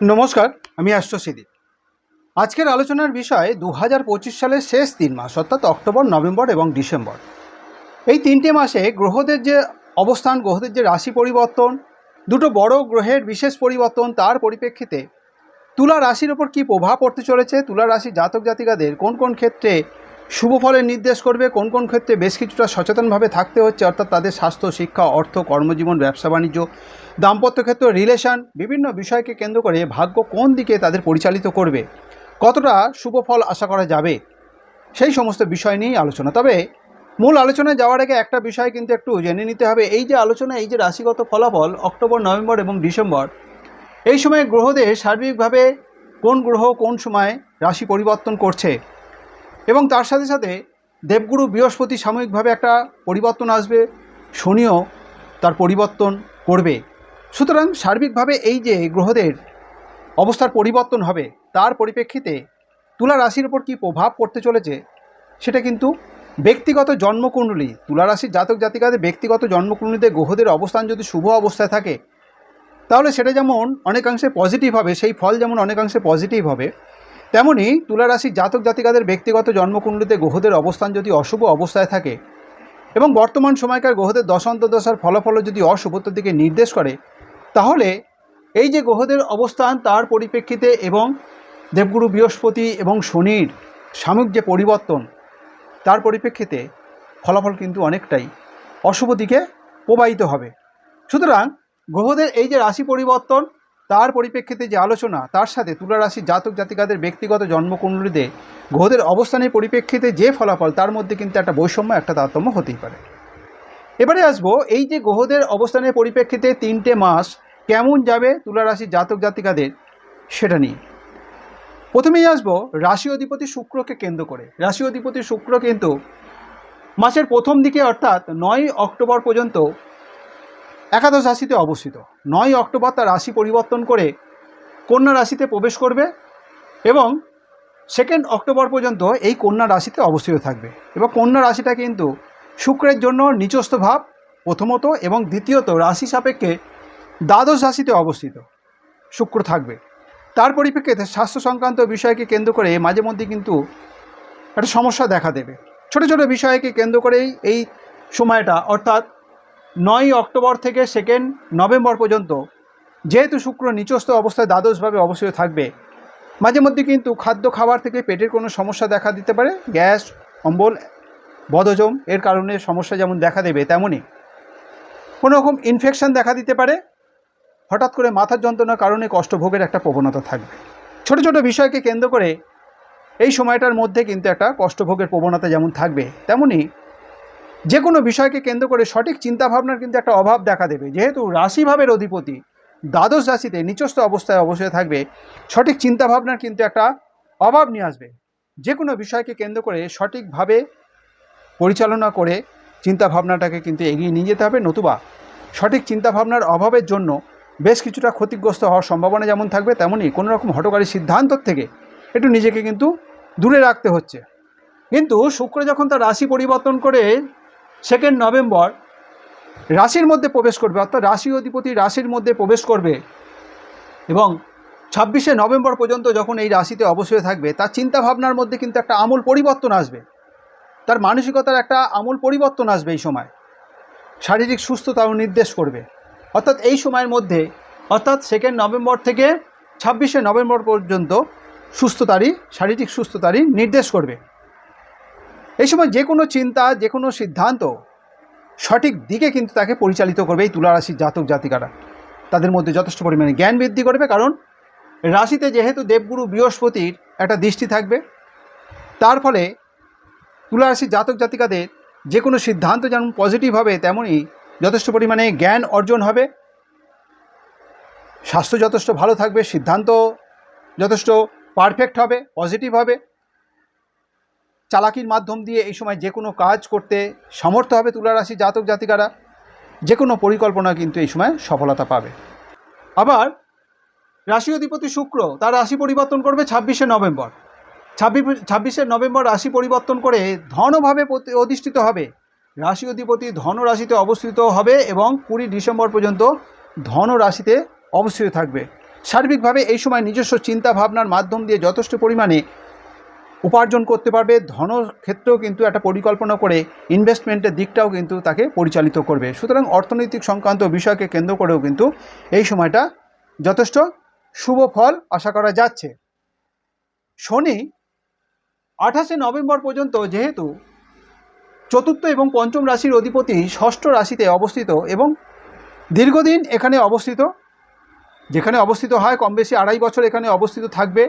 নমস্কার, আমি অ্যাস্ট্রোসিদি আজকের আলোচনার বিষয় দু হাজার পঁচিশ সালের শেষ তিন মাস, অর্থাৎ অক্টোবর, নভেম্বর এবং ডিসেম্বর। এই তিনটে মাসে গ্রহদের যে অবস্থান, গ্রহদের যে রাশি পরিবর্তন, দুটো বড় গ্রহের বিশেষ পরিবর্তন, তার পরিপ্রেক্ষিতে তুলা রাশির ওপর কী প্রভাব পড়তে চলেছে? তুলা রাশি জাতক জাতিকাদের কোন কোন ক্ষেত্রে শুভ ফলের নির্দেশ করবে, কোন কোন ক্ষেত্রে বেশ কিছুটা সচেতনভাবে থাকতে হচ্ছে, অর্থাৎ তাদের স্বাস্থ্য, শিক্ষা, অর্থ, কর্মজীবন, ব্যবসা, বাণিজ্য, দাম্পত্য ক্ষেত্র রিলেশন বিভিন্ন বিষয়কে কেন্দ্র করে ভাগ্য কোন দিকে তাদের পরিচালিত করবে, কতটা শুভ ফল আশা করা যাবে, সেই সমস্ত বিষয় নিয়েই আলোচনা। তবে মূল আলোচনায় যাওয়ার আগে একটা বিষয় কিন্তু একটু জেনে নিতে হবে, এই যে আলোচনা, এই যে রাশিগত ফলাফল, অক্টোবর, নভেম্বর এবং ডিসেম্বর, এই সময় গ্রহদের সার্বিকভাবে কোন গ্রহ কোন সময় রাশি পরিবর্তন করছে এবং তার সাথে সাথে দেবগুরু বৃহস্পতি সাময়িকভাবে একটা পরিবর্তন আসবে, শনিও তার পরিবর্তন করবে। সুতরাং সার্বিকভাবে এই যে গ্রহদের অবস্থার পরিবর্তন হবে, তার পরিপ্রেক্ষিতে তুলা রাশির উপর কী প্রভাব পড়তে চলেছে, সেটা কিন্তু ব্যক্তিগত জন্মকুণ্ডলী, তুলা রাশির জাতক জাতিকাদের ব্যক্তিগত জন্মকুণ্ডলীতে গ্রহদের অবস্থান যদি শুভ অবস্থায় থাকে, তাহলে সেটা যেমন অনেকাংশে পজিটিভ হবে, সেই ফল যেমন অনেকাংশে পজিটিভ হবে তেমনি তুলা রাশির জাতক জাতিকাদের ব্যক্তিগত জন্মকুণ্ডলীতে গ্রহদের অবস্থান যদি অশুভ অবস্থায় থাকে এবং বর্তমান সময়কার গ্রহদের দশান্ত দশার ফলাফল যদি অশুভত্বের দিকে নির্দেশ করে, তাহলে এই যে গ্রহদের অবস্থান তার পরিপ্রেক্ষিতে এবং দেবগুরু বৃহস্পতি এবং শনির সাময়িক যে পরিবর্তন, তার পরিপ্রেক্ষিতে ফলাফল কিন্তু অনেকটাই অশুভ দিকে প্রবাহিত হবে। সুতরাং গ্রহদের এই যে রাশি পরিবর্তন তার পরিপ্রেক্ষিতে যে আলোচনা, তার সাথে তুলা রাশির জাতক জাতিকাদের ব্যক্তিগত জন্মকুণ্ডলীতে গ্রহদের অবস্থানের পরিপ্রেক্ষিতে যে ফলাফল, তার মধ্যে কিন্তু একটা বৈষম্য, একটা তারতম্য হতেই পারে। এবারে আসব, এই যে গ্রহদের অবস্থানের পরিপ্রেক্ষিতে তিনটে মাস কেমন যাবে তুলা রাশির জাতক জাতিকাদের, সেটা নিয়ে। প্রথমেই আসব, রাশি অধিপতি শুক্রকে কেন্দ্র করে। রাশি অধিপতি শুক্র কিন্তু মাসের প্রথম দিকে অর্থাৎ নয় অক্টোবর পর্যন্ত একাদশ রাশিতে অবস্থিত। নয় অক্টোবর তার রাশি পরিবর্তন করে কন্যা রাশিতে প্রবেশ করবে এবং সেকেন্ড অক্টোবর পর্যন্ত এই কন্যা রাশিতে অবস্থিত থাকবে। এবং কন্যা রাশিটা কিন্তু শুক্রের জন্য নিচস্থ ভাব প্রথমত এবং দ্বিতীয়ত রাশি সাপেক্ষে দ্বাদশ রাশিতে অবস্থিত। শুক্র থাকবে। তার পরিপ্রেক্ষিতে স্বাস্থ্য সংক্রান্ত বিষয়কে কেন্দ্র করে মাঝে মধ্যে কিন্তু একটা সমস্যা দেখা দেবে। ছোট ছোট বিষয়কে কেন্দ্র করেই এই সময়টা অর্থাৎ নয় অক্টোবর থেকে সেকেন্ড নভেম্বর পর্যন্ত, যেহেতু শুক্র নিচস্থ অবস্থায় দ্বাদশভাবে অবস্থিত থাকবে। মাঝে মধ্যে কিন্তু খাদ্য খাবার থেকে পেটের কোনো সমস্যা দেখা দিতে পারে, গ্যাস, অম্বল, বদহজম, এর কারণে সমস্যা যেমন দেখা দেবে তেমনই। কোনো রকম ইনফেকশন দেখা দিতে পারে, হঠাৎ করে মাথার যন্ত্রণার কারণে কষ্টভোগের একটা প্রবণতা থাকবে। ছোট ছোট বিষয়কে কেন্দ্র করে এই সময়টার মধ্যে কিন্তু একটা কষ্টভোগের প্রবণতা যেমন থাকবে তেমনি যে কোনো বিষয়কে কেন্দ্র করে সঠিক চিন্তাভাবনার কিন্তু একটা অভাব দেখা দেবে। যেহেতু রাশিভাবের অধিপতি দ্বাদশ রাশিতে নিচস্থ অবস্থায় অবশ্যই থাকবে, সঠিক চিন্তাভাবনার কিন্তু একটা অভাব নিয়ে আসবে। যে কোনো বিষয়কে কেন্দ্র করে সঠিকভাবে পরিচালনা করে চিন্তাভাবনাটাকে কিন্তু এগিয়ে নিয়ে যেতে হবে। নতুবা সঠিক চিন্তাভাবনার অভাবের জন্য বেশ কিছুটা ক্ষতিগ্রস্ত হওয়ার সম্ভাবনা যেমন থাকবে তেমনই কোনো রকম হটকারী সিদ্ধান্তর থেকে একটু নিজেকে কিন্তু দূরে রাখতে হচ্ছে। কিন্তু শুক্র যখন তার রাশি পরিবর্তন করে সেকেন্ড নভেম্বর রাশির মধ্যে প্রবেশ করবে, অর্থাৎ রাশি অধিপতি রাশির মধ্যে প্রবেশ করবে এবং ছাব্বিশে নভেম্বর পর্যন্ত যখন এই রাশিতে অবশ্যই থাকবে, তার চিন্তাভাবনার মধ্যে কিন্তু একটা আমূল পরিবর্তন আসবে। তার মানসিকতার একটা আমূল পরিবর্তন আসবে এই সময়। শারীরিক সুস্থতাও নির্দেশ করবে। অর্থাৎ এই সময়ের মধ্যে, অর্থাৎ সেকেন্ড নভেম্বর থেকে ছাব্বিশে নভেম্বর পর্যন্ত সুস্থতারই, শারীরিক সুস্থতারই নির্দেশ করবে। এই সময় যে কোনো চিন্তা, যে কোনো সিদ্ধান্ত সঠিক দিকে কিন্তু তাকে পরিচালিত করবে এই তুলারাশির জাতক জাতিকারা। তাদের মধ্যে যথেষ্ট পরিমাণে জ্ঞান বৃদ্ধি করবে, কারণ রাশিতে যেহেতু দেবগুরু বৃহস্পতির একটা দৃষ্টি থাকবে, তার ফলে তুলারাশির জাতক জাতিকাদের যে কোনো সিদ্ধান্ত যেমন পজিটিভ হবে তেমনই যথেষ্ট পরিমাণে জ্ঞান অর্জন হবে। স্বাস্থ্য যথেষ্ট ভালো থাকবে, সিদ্ধান্ত যথেষ্ট পারফেক্ট হবে পজিটিভ হবে। চালাকির মাধ্যম দিয়ে এই সময় যে কোনো কাজ করতে সমর্থ হবে তুলা রাশি জাতক জাতিকারা, যে কোনো পরিকল্পনা কিন্তু এই সময় সফলতা পাবে। আবার রাশি অধিপতি শুক্র তার রাশি পরিবর্তন করবে ছাব্বিশে নভেম্বর। ছাব্বিশ, ছাব্বিশে নভেম্বর রাশি পরিবর্তন করে ধনভাবে অধিষ্ঠিত হবে। রাশি অধিপতি ধন রাশিতে অবস্থিত হবে এবং কুড়ি ডিসেম্বর পর্যন্ত ধন রাশিতে অবস্থিত থাকবে। সার্বিকভাবে এই সময় নিজস্ব চিন্তা ভাবনার মাধ্যম দিয়ে যথেষ্ট পরিমাণে উপার্জন করতে পারবে ধন ক্ষেত্রেও কিন্তু একটা পরিকল্পনা করে ইনভেস্টমেন্টের দিকটাও কিন্তু তাকে পরিচালিত করবে। সুতরাং অর্থনৈতিক সংক্রান্ত বিষয়কে কেন্দ্র করেও কিন্তু এই সময়টা যথেষ্ট শুভ ফল আশা করা যাচ্ছে। শনি আঠাশে নভেম্বর পর্যন্ত যেহেতু চতুর্থ এবং পঞ্চম রাশির অধিপতি ষষ্ঠ রাশিতে অবস্থিত এবং দীর্ঘদিন এখানে অবস্থিত, যেখানে অবস্থিত হয় কম বেশি আড়াই বছর এখানে অবস্থিত থাকবে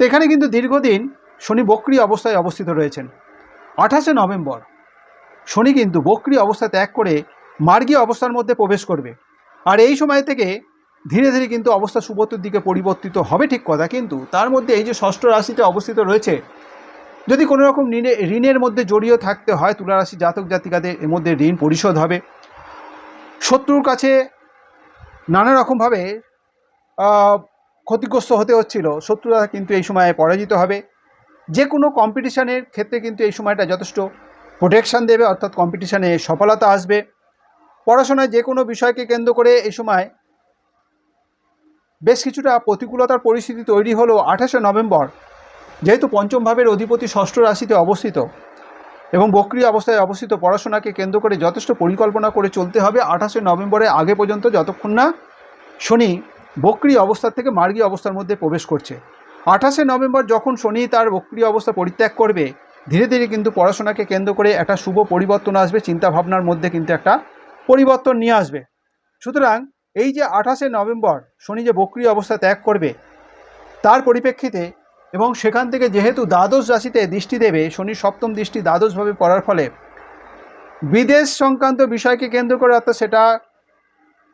তো এখানে কিন্তু দীর্ঘদিন শনি বক্রি অবস্থায় অবস্থিত রয়েছেন। আঠাশে নভেম্বর, শনি কিন্তু বক্রি অবস্থা ত্যাগ করে মার্গীয় অবস্থার মধ্যে প্রবেশ করবে। আর এই সময় থেকে ধীরে ধীরে কিন্তু অবস্থা সুবর্তর দিকে পরিবর্তিত হবে ঠিক কথা, কিন্তু তার মধ্যে এই যে ষষ্ঠ রাশিতে অবস্থিত রয়েছে, যদি কোনো রকম ঋণে ঋণের মধ্যে জড়িয়ে থাকতে হয় তুলা রাশি জাতক জাতিকাদের এর মধ্যে ঋণ পরিশোধ হবে। শত্রুর কাছে নানা রকমভাবে ক্ষতিগ্রস্ত হতে হচ্ছিল, শত্রুরা কিন্তু এই সময়ে পরাজিত হবে। যে কোনো কম্পিটিশানের ক্ষেত্রে কিন্তু এই সময়টা যথেষ্ট প্রোটেকশান দেবে, অর্থাৎ কম্পিটিশানে সফলতা আসবে। পড়াশোনায় যে কোনো বিষয়কে কেন্দ্র করে এই সময় বেশ কিছুটা প্রতিকূলতার পরিস্থিতি তৈরি হলো আঠাশে নভেম্বর, যেহেতু পঞ্চম ভাবের অধিপতি ষষ্ঠ রাশিতে অবস্থিত এবং বক্রিয় অবস্থায় অবস্থিত পড়াশোনাকে কেন্দ্র করে যথেষ্ট পরিকল্পনা করে চলতে হবে। আঠাশে নভেম্বরের আগে পর্যন্ত, যতক্ষণ না শনি বক্রি অবস্থা থেকে মার্গী অবস্থার মধ্যে প্রবেশ করছে। আঠাশে নভেম্বর যখন শনি তার বক্রিয় অবস্থা পরিত্যাগ করবে, ধীরে ধীরে কিন্তু পড়াশোনাকে কেন্দ্র করে একটা শুভ পরিবর্তন আসবে, চিন্তাভাবনার মধ্যে কিন্তু একটা পরিবর্তন নিয়ে আসবে। সুতরাং এই যে আঠাশে নভেম্বর শনি যে বক্রি অবস্থা ত্যাগ করবে, তার পরিপ্রেক্ষিতে এবং সেখান থেকে যেহেতু দ্বাদশ রাশিতে দৃষ্টি দেবে শনির সপ্তম দৃষ্টি দ্বাদশভাবে পড়ার ফলে বিদেশ সংক্রান্ত বিষয়কে কেন্দ্র করে, অর্থাৎ সেটা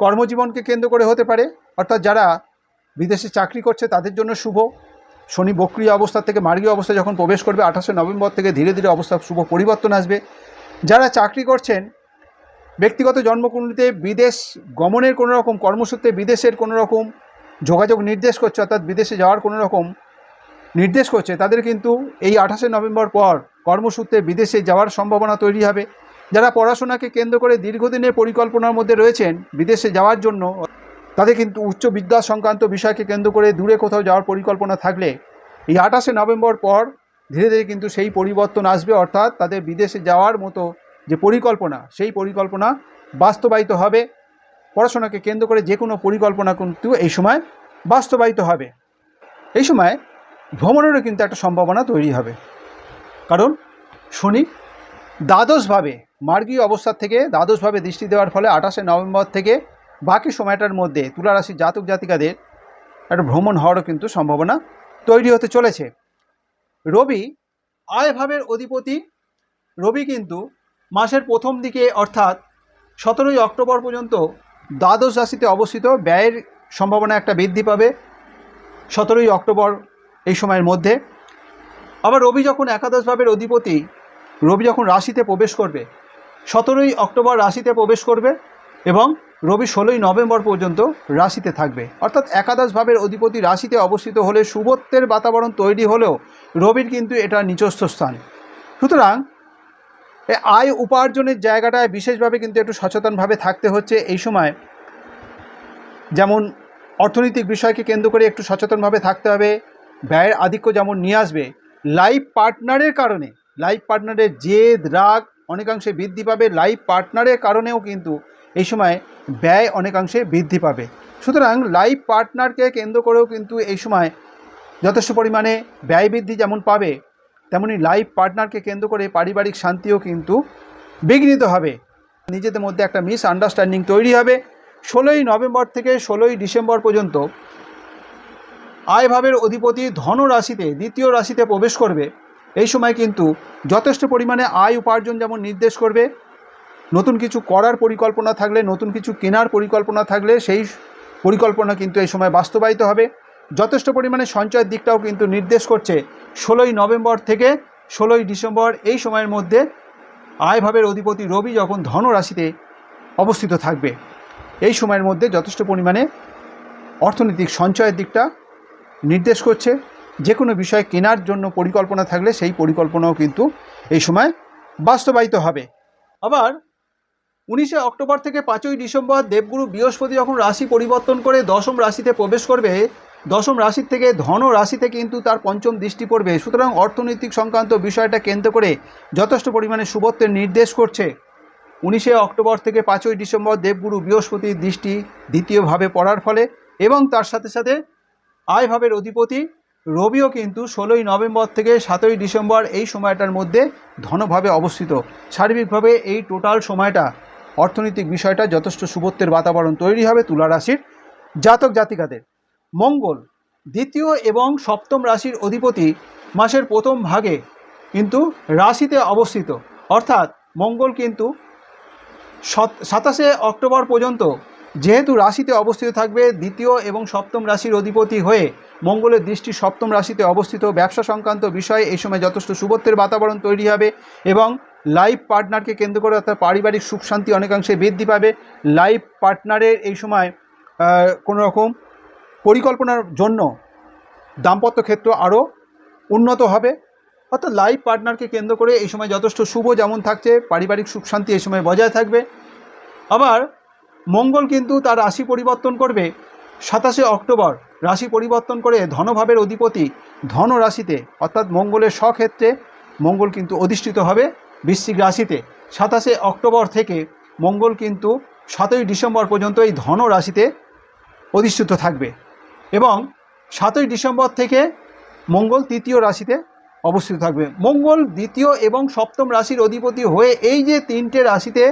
কর্মজীবনকে কেন্দ্র করে হতে পারে অর্থাৎ যারা বিদেশে চাকরি করছে তাদের জন্য শুভ। শনি বক্রিয় অবস্থা থেকে মার্গীয় অবস্থা যখন প্রবেশ করবে আঠাশে নভেম্বর থেকে ধীরে ধীরে অবস্থা শুভ পরিবর্তন আসবে। যারা চাকরি করছেন, ব্যক্তিগত জন্মকুণ্ডলিতে বিদেশ গমনের কোনো রকম কর্মসূত্রে বিদেশের কোনো রকম যোগাযোগ নির্দেশ করছে, অর্থাৎ বিদেশে যাওয়ার কোনো রকম নির্দেশ করছে, তাদের কিন্তু এই আঠাশে নভেম্বর পর কর্মসূত্রে বিদেশে যাওয়ার সম্ভাবনা তৈরি হবে। যারা পড়াশোনাকে কেন্দ্র করে দীর্ঘদিনের পরিকল্পনার মধ্যে রয়েছেন, বিদেশে যাওয়ার জন্য তাদের কিন্তু উচ্চ বিদ্যা সংক্রান্ত বিষয়কে কেন্দ্র করে দূরে কোথাও যাওয়ার পরিকল্পনা থাকলে এই আঠাশে নভেম্বর পর ধীরে ধীরে কিন্তু সেই পরিবর্তন আসবে, অর্থাৎ তাদের বিদেশে যাওয়ার মতো যে পরিকল্পনা, সেই পরিকল্পনা বাস্তবায়িত হবে। পড়াশোনাকে কেন্দ্র করে যে কোনো পরিকল্পনা কিন্তু এই সময় বাস্তবায়িত হবে। এই সময় ভ্রমণেরও কিন্তু একটা সম্ভাবনা তৈরি হবে। কারণ শনি দ্বাদশভাবে মার্গীয় অবস্থার থেকে দ্বাদশভাবে দৃষ্টি দেওয়ার ফলে আঠাশে নভেম্বর থেকে বাকি সময়টার মধ্যে তুলা রাশির জাতক জাতিকাদের একটা ভ্রমণ হওয়ারও কিন্তু সম্ভাবনা তৈরি হতে চলেছে। রবি আয়ভাবের অধিপতি। রবি কিন্তু মাসের প্রথম দিকে অর্থাৎ সতেরোই অক্টোবর পর্যন্ত দ্বাদশ রাশিতে অবস্থিত। ব্যয়ের সম্ভাবনা একটা বৃদ্ধি পাবে সতেরোই অক্টোবর এই সময়ের মধ্যে। আবার রবি যখন একাদশ ভাবের অধিপতি, রবি যখন রাশিতে প্রবেশ করবে, সতেরোই অক্টোবর রাশিতে প্রবেশ করবে এবং রবি ষোলোই নভেম্বর পর্যন্ত রাশিতে থাকবে। অর্থাৎ একাদশ ভাবের অধিপতি রাশিতে অবস্থিত হলে শুভত্বের বাতাবরণ তৈরি হলেও রবির কিন্তু এটা নিচস্থ স্থান। সুতরাং আয় উপার্জনের জায়গাটায় বিশেষভাবে কিন্তু একটু সচেতনভাবে থাকতে হচ্ছে এই সময়। যেমন অর্থনৈতিক বিষয়কে কেন্দ্র করে একটু সচেতনভাবে থাকতে হবে। ব্যয়ের আধিক্য যেমন নিয়ে আসবে, লাইফ পার্টনারের কারণে, লাইফ পার্টনারের জেদ, রাগ অনেকাংশে বৃদ্ধি পাবে। লাইফ পার্টনারের কারণেও কিন্তু এই সময় ব্যয় অনেকাংশে বৃদ্ধি পাবে। সুতরাং লাইফ পার্টনারকে কেন্দ্র করেও কিন্তু এই সময় যথেষ্ট পরিমাণে ব্যয় বৃদ্ধি যেমন পাবে, তেমনি লাইফ পার্টনারকে কেন্দ্র করে পারিবারিক শান্তিও কিন্তু বিঘ্নিত হবে। নিজেদের মধ্যে একটা মিস আন্ডারস্ট্যান্ডিং তৈরি হবে। ষোলোই নভেম্বর থেকে ষোলোই ডিসেম্বর পর্যন্ত আয়ভাবের অধিপতি ধন রাশিতে দ্বিতীয় রাশিতে প্রবেশ করবে। এই সময় কিন্তু যথেষ্ট পরিমাণে আয় উপার্জন যেমন নির্দেশ করবে নতুন কিছু করার পরিকল্পনা থাকলে, নতুন কিছু কেনার পরিকল্পনা থাকলে সেই পরিকল্পনা কিন্তু এই সময় বাস্তবায়িত হবে। যথেষ্ট পরিমাণে সঞ্চয়ের দিকটাও কিন্তু নির্দেশ করছে ষোলোই নভেম্বর থেকে ষোলোই ডিসেম্বর এই সময়ের মধ্যে আয়ভাবের অধিপতি রবি যখন ধন রাশিতে অবস্থিত থাকবে, এই সময়ের মধ্যে যথেষ্ট পরিমাণে অর্থনৈতিক সঞ্চয়ের দিকটা নির্দেশ করছে। যে কোনো বিষয় কেনার জন্য পরিকল্পনা থাকলে সেই পরিকল্পনাও কিন্তু এই সময় বাস্তবায়িত হবে। আবার উনিশে অক্টোবর থেকে পাঁচই ডিসেম্বর দেবগুরু বৃহস্পতি যখন রাশি পরিবর্তন করে দশম রাশিতে প্রবেশ করবে, দশম রাশির থেকে ধন রাশিতে কিন্তু তার পঞ্চম দৃষ্টি পড়বে। সুতরাং অর্থনৈতিক সংক্রান্ত বিষয়টা কেন্দ্র করে যথেষ্ট পরিমাণে শুভত্বের নির্দেশ করছে। উনিশে অক্টোবর থেকে পাঁচই ডিসেম্বর দেবগুরু বৃহস্পতির দৃষ্টি দ্বিতীয়ভাবে পড়ার ফলে এবং তার সাথে সাথে আয়ভাবের অধিপতি রবিও কিন্তু ষোলোই নভেম্বর থেকে সাতই ডিসেম্বর এই সময়টার মধ্যে ধনভাবে অবস্থিত। সার্বিকভাবে এই টোটাল সময়টা অর্থনৈতিক বিষয়টা যথেষ্ট শুভত্বের বাতাবরণ তৈরি হবে তুলা রাশির জাতক জাতিকাদের। মঙ্গল দ্বিতীয় এবং সপ্তম রাশির অধিপতি মাসের প্রথম ভাগে কিন্তু রাশিতে অবস্থিত। অর্থাৎ মঙ্গল কিন্তু সত- সাতাশে অক্টোবর পর্যন্ত যেহেতু রাশিতে অবস্থিত থাকবে, দ্বিতীয় এবং সপ্তম রাশির অধিপতি হয়ে মঙ্গলের দৃষ্টি সপ্তম রাশিতে অবস্থিত। ব্যবসা সংক্রান্ত বিষয়ে এই সময় যথেষ্ট শুভত্বের বাতাবরণ তৈরি হবে এবং লাইফ পার্টনারকে কেন্দ্র করে অর্থাৎ পারিবারিক সুখ, শান্তি অনেকাংশে বৃদ্ধি পাবে। লাইফ পার্টনারের এই সময় কোনো রকম পরিকল্পনার জন্য দাম্পত্য ক্ষেত্র আরও উন্নত হবে। অর্থাৎ লাইফ পার্টনারকে কেন্দ্র করে এই সময় যথেষ্ট শুভ যেমন থাকছে, পারিবারিক সুখ, শান্তি এই সময় বজায় থাকবে। আবার মঙ্গল কিন্তু তার রাশি পরিবর্তন করবে। সাতাশে অক্টোবর রাশি পরিবর্তন করে ধনভাবের অধিপতি ধন রাশিতে অর্থাৎ মঙ্গলের স্বক্ষেত্রে মঙ্গল কিন্তু অধিষ্ঠিত হবে। বৃশ্চিক রাশিতে সাতাশে অক্টোবর থেকে মঙ্গল কিন্তু সাতই ডিসেম্বর পর্যন্ত এই ধন রাশিতে অধিষ্ঠিত থাকবে এবং সাতই ডিসেম্বর থেকে মঙ্গল তৃতীয় রাশিতে অবস্থিত থাকবে। মঙ্গল দ্বিতীয় এবং সপ্তম রাশির অধিপতি হয়ে এই যে তিনটে রাশিতে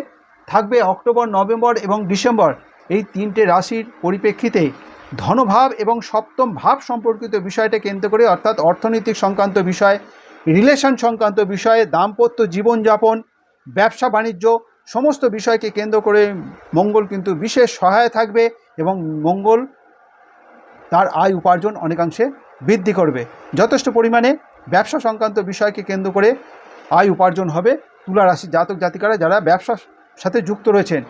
থাকবে অক্টোবর, নভেম্বর এবং ডিসেম্বর, এই তিনটে রাশির পরিপ্রেক্ষিতে ধনভাব এবং সপ্তম ভাব সম্পর্কিত বিষয়টা কেন্দ্র করে, অর্থাৎ অর্থনৈতিক সংক্রান্ত বিষয় রিলেশন সংক্রান্ত বিষয়ে দাম্পত্য জীবনযাপন, ব্যবসা বাণিজ্য সমস্ত বিষয়কে কেন্দ্র করে মঙ্গল কিন্তু বিশেষ সহায় থাকবে এবং মঙ্গল তার আয় উপার্জন অনেকাংশে বৃদ্ধি করবে। যথেষ্ট পরিমাণে ব্যবসা সংক্রান্ত বিষয়কে কেন্দ্র করে আয় উপার্জন হবে তুলা রাশি জাতক জাতিকারা যারা ব্যবসার সাথে যুক্ত রয়েছেন।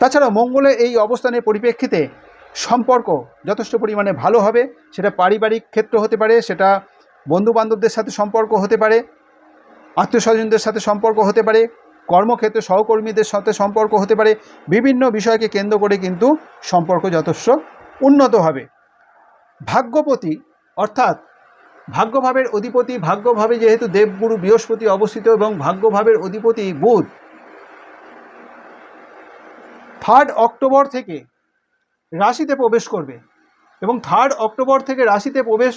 তাছাড়া মঙ্গলের এই অবস্থানের পরিপ্রেক্ষিতে সম্পর্ক যথেষ্ট পরিমাণে ভালো হবে, সেটা পারিবারিক ক্ষেত্র হতে পারে, সেটা বন্ধুবান্ধবদের সাথে সম্পর্ক হতে পারে আত্মীয় স্বজনদের সাথে সম্পর্ক হতে পারে, কর্মক্ষেত্রে সহকর্মীদের সাথে সম্পর্ক হতে পারে, বিভিন্ন বিষয়কে কেন্দ্র করে কিন্তু সম্পর্ক যথেষ্ট উন্নত হবে। ভাগ্যপতি অর্থাৎ ভাগ্যভাবের অধিপতি, ভাগ্যভাবে যেহেতু দেবগুরু বৃহস্পতি অবস্থিত এবং ভাগ্যভাবের অধিপতি বুধ থার্ড অক্টোবর থেকে রাশিতে প্রবেশ করবে এবং থার্ড অক্টোবর থেকে রাশিতে প্রবেশ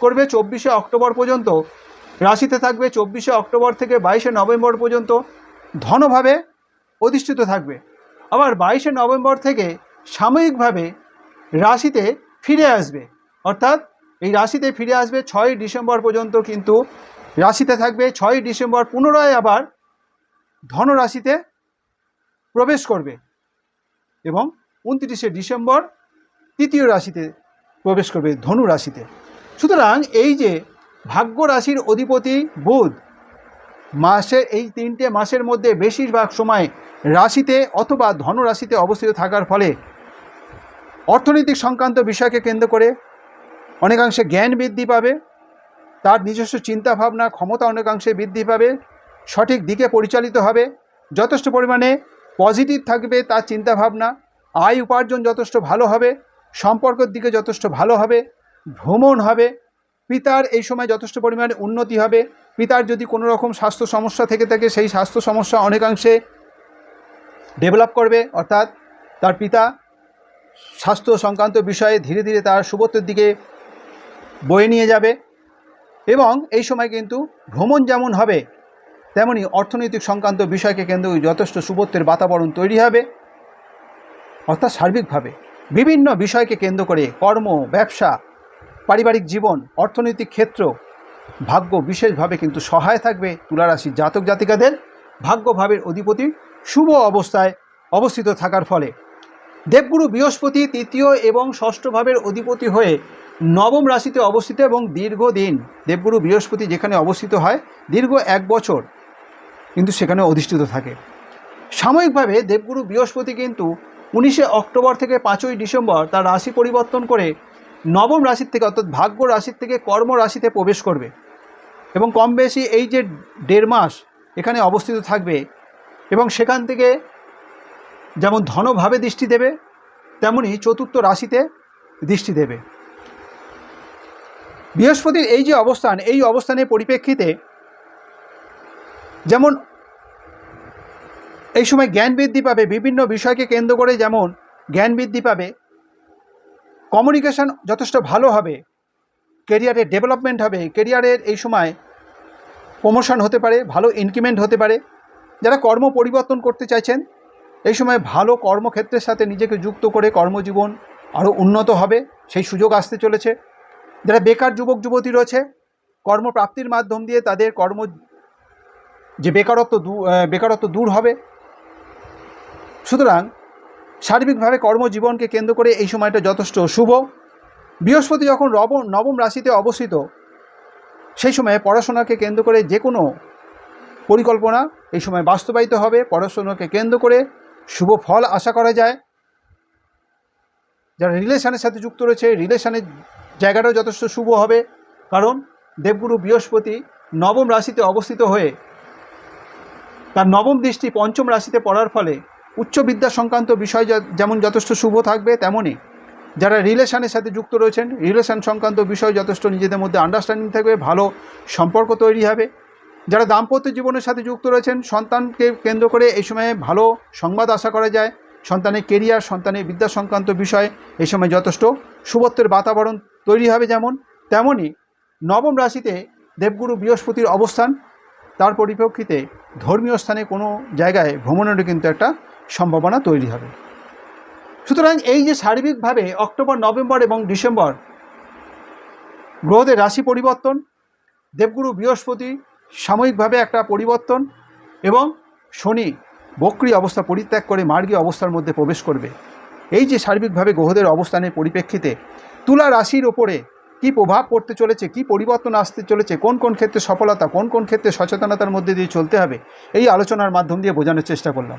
করবে চব্বিশে অক্টোবর পর্যন্ত। রাশিতে থাকবে চব্বিশে অক্টোবর থেকে বাইশে নভেম্বর পর্যন্ত ধনভাবে অধিষ্ঠিত থাকবে। আবার বাইশে নভেম্বর থেকে সাময়িকভাবে রাশিতে ফিরে আসবে। অর্থাৎ এই রাশিতে ফিরে আসবে ছয়ই ডিসেম্বর পর্যন্ত কিন্তু রাশিতে থাকবে ছয়ই ডিসেম্বর পুনরায় আবার ধনরাশিতে প্রবেশ করবে এবং উনত্রিশে ডিসেম্বর তৃতীয় রাশিতে প্রবেশ করবে ধনু রাশিতে। সুতরাং এই যে ভাগ্য রাশির অধিপতি বুধ, মাসের এই তিনটে মাসের মধ্যে বেশিরভাগ সময় রাশিতে অথবা ধনরাশিতে অবস্থিত থাকার ফলে অর্থনৈতিক সংক্রান্ত বিষয়কে কেন্দ্র করে অনেকাংশে জ্ঞান বৃদ্ধি পাবে, তার নিজস্ব চিন্তাভাবনা, ক্ষমতা অনেকাংশে বৃদ্ধি পাবে, সঠিক দিকে পরিচালিত হবে, যথেষ্ট পরিমাণে পজিটিভ থাকবে তার চিন্তাভাবনা, আয় উপার্জন যথেষ্ট ভালো হবে, সম্পর্কের দিকে যথেষ্ট ভালো হবে ভ্রমণ হবে, পিতার এই সময় যথেষ্ট পরিমাণে উন্নতি হবে, পিতার যদি কোনো রকম স্বাস্থ্য সমস্যা থেকে থাকে, সেই স্বাস্থ্য সমস্যা অনেকাংশে ডেভেলপ করবে, অর্থাৎ তার পিতা স্বাস্থ্য সংক্রান্ত বিষয়ে ধীরে ধীরে তার শুভত্বের দিকে বয়ে নিয়ে যাবে এবং এই সময় কিন্তু ভ্রমণ যেমন হবে, তেমনি অর্থনৈতিক সংক্রান্ত বিষয়কে কেন্দ্র যথেষ্ট শুভত্বের বাতাবরণ তৈরি হবে, অর্থাৎ সার্বিকভাবে বিভিন্ন বিষয়কে কেন্দ্র করে কর্ম, ব্যবসা পারিবারিক জীবন, অর্থনৈতিক ক্ষেত্র, ভাগ্য বিশেষভাবে কিন্তু সহায় থাকবে তুলারাশির জাতক জাতিকাদের ভাগ্যভাবের অধিপতি শুভ অবস্থায় অবস্থিত থাকার ফলে। দেবগুরু বৃহস্পতি তৃতীয় এবং ষষ্ঠ ভাবের অধিপতি হয়ে নবম রাশিতে অবস্থিত এবং দীর্ঘদিন, দেবগুরু বৃহস্পতি যেখানে অবস্থিত হয়, দীর্ঘ এক বছর কিন্তু সেখানে অধিষ্ঠিত থাকে। সাময়িকভাবে দেবগুরু বৃহস্পতি কিন্তু উনিশে অক্টোবর থেকে পাঁচই ডিসেম্বর তার রাশি পরিবর্তন করে নবম রাশির থেকে অর্থাৎ ভাগ্য রাশির থেকে কর্ম রাশিতে প্রবেশ করবে। এবং কম বেশি এই যে দেড় মাস এখানে অবস্থিত থাকবে। এবং সেখান থেকে যেমন ধনভাবে দৃষ্টি দেবে, তেমনি চতুর্থ রাশিতে দৃষ্টি দেবে। বৃহস্পতির এই যে অবস্থান, এই অবস্থানের পরিপ্রেক্ষিতে যেমন এই সময় জ্ঞান বৃদ্ধি পাবে, বিভিন্ন বিষয়কে কেন্দ্র করে যেমন জ্ঞান বৃদ্ধি পাবে কমিউনিকেশন যথেষ্ট ভালো হবে কেরিয়ারের ডেভেলপমেন্ট হবে কেরিয়ারের এই সময় প্রমোশন হতে পারে, ভালো ইনক্রিমেন্ট হতে পারে। যারা কর্ম পরিবর্তন করতে চাইছেন, এই সময় ভালো কর্মক্ষেত্রের সাথে নিজেকে যুক্ত করে কর্মজীবন আরও উন্নত হবে, সেই সুযোগ আসতে চলেছে। যারা বেকার যুবক, যুবতী রয়েছে, কর্মপ্রাপ্তির মাধ্যম দিয়ে তাদের কর্ম, যে বেকারত্ব বেকারত্ব দূর হবে। সুতরাং সার্বিকভাবে কর্মজীবনকে কেন্দ্র করে এই সময়টা যথেষ্ট শুভ। বৃহস্পতি যখন রব নবম রাশিতে অবস্থিত, সেই সময়ে পড়াশোনাকে কেন্দ্র করে যে কোনো পরিকল্পনা এই সময় বাস্তবায়িত হবে। পড়াশোনাকে কেন্দ্র করে শুভ ফল আশা করা যায়। যারা রিলেশনের সাথে যুক্ত রয়েছে, রিলেশনের জায়গাটাও যথেষ্ট শুভ হবে। কারণ দেবগুরু বৃহস্পতি নবম রাশিতে অবস্থিত হয়ে, তার নবম দৃষ্টি পঞ্চম রাশিতে পড়ার ফলে উচ্চ বিদ্যা সংক্রান্ত বিষয় যেমন যথেষ্ট শুভ থাকবে তেমনই যারা রিলেশনের সাথে যুক্ত রয়েছেন, রিলেশন সংক্রান্ত বিষয় যথেষ্ট নিজেদের মধ্যে আন্ডারস্ট্যান্ডিং থাকবে, ভালো সম্পর্ক তৈরি হবে। যারা দাম্পত্য জীবনের সাথে যুক্ত রয়েছেন, সন্তানকে কেন্দ্র করে এই সময়ে ভালো সংবাদ আশা করা যায়। সন্তানের কেরিয়ার সন্তানের বিদ্যা সংক্রান্ত বিষয় এই সময় যথেষ্ট শুভত্বের বাতাবরণ তৈরি হবে যেমন। তেমনই নবম রাশিতে দেবগুরু বৃহস্পতির অবস্থান, তার পরিপ্রেক্ষিতে ধর্মীয় স্থানে কোনো জায়গায় ভ্রমণেরও কিন্তু একটা সম্ভাবনা তৈরি হবে। সুতরাং এই যে সার্বিকভাবে অক্টোবর, নভেম্বর এবং ডিসেম্বর গ্রহদের রাশি পরিবর্তন, দেবগুরু বৃহস্পতি সাময়িকভাবে একটা পরিবর্তন এবং শনি বক্রি অবস্থা পরিত্যাগ করে মার্গীয় অবস্থার মধ্যে প্রবেশ করবে। এই যে সার্বিকভাবে গ্রহদের অবস্থানের পরিপ্রেক্ষিতে তুলা রাশির ওপরে কী প্রভাব পড়তে চলেছে, কী পরিবর্তন আসতে চলেছে, কোন কোন ক্ষেত্রে সফলতা, কোন কোন ক্ষেত্রে সচেতনতার মধ্যে দিয়ে চলতে হবে, এই আলোচনার মাধ্যম দিয়ে বোঝানোর চেষ্টা করলাম।